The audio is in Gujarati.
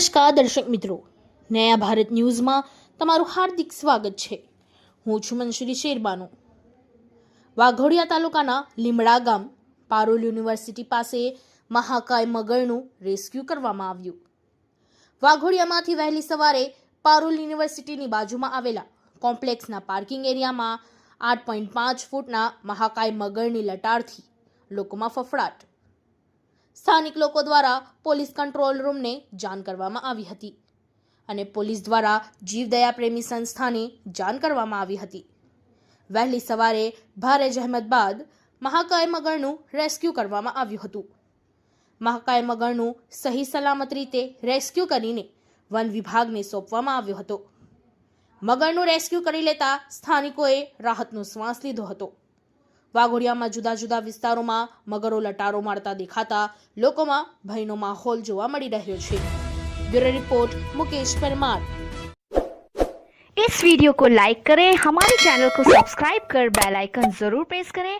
નમસ્કાર, દર્શક મિત્રો. નયા ભારત ન્યૂઝમાં તમારું હાર્દિક સ્વાગત છે. હું છું મનશ્રી શેરબાનુ. વાઘોડિયા તાલુકાના લીમડા ગામ, પારોલ યુનિવર્સિટી પાસે મહાકાય મગરનું રેસ્ક્યુ કરવામાં આવ્યું. વાઘોડિયામાંથી વહેલી સવારે પારોલ યુનિવર્સિટીની બાજુમાં આવેલા કોમ્પ્લેક્સના પાર્કિંગ એરિયામાં આઠ પોઈન્ટ પાંચ ફૂટના મહાકાય મગરની લટારથી લોકોમાં ફફડાટ સ્થાનિક લોકો દ્વારા પોલીસ કંટ્રોલ રૂમને જાણ કરવામાં આવી હતી અને પોલીસ દ્વારા જીવદયા પ્રેમી સંસ્થાને જાણ કરવામાં આવી હતી. વહેલી સવારે ભારે જહેમત બાદ મહાકાય મગરનું રેસ્ક્યુ કરવામાં આવ્યું હતું. મહાકાય મગરનું સહી સલામત રીતે રેસ્ક્યુ કરીને વન વિભાગને સોંપવામાં આવ્યો હતો. મગરનું રેસ્ક્યુ કરી લેતા સ્થાનિકોએ રાહતનો શ્વાસ લીધો હતો. વાઘોડિયામાં જુદા જુદા વિસ્તારોમાં મગરો લટારો મારતા દેખાતા લોકોમાં ભયનો માહોલ જોવા મળી રહ્યો છે બ્યુરો રિપોર્ટ મુકેશ પરમાર इस वीडियो को लाइक करें हमारे चैनल को सब्सक्राइब कर बेल आइकन जरूर प्रेस करें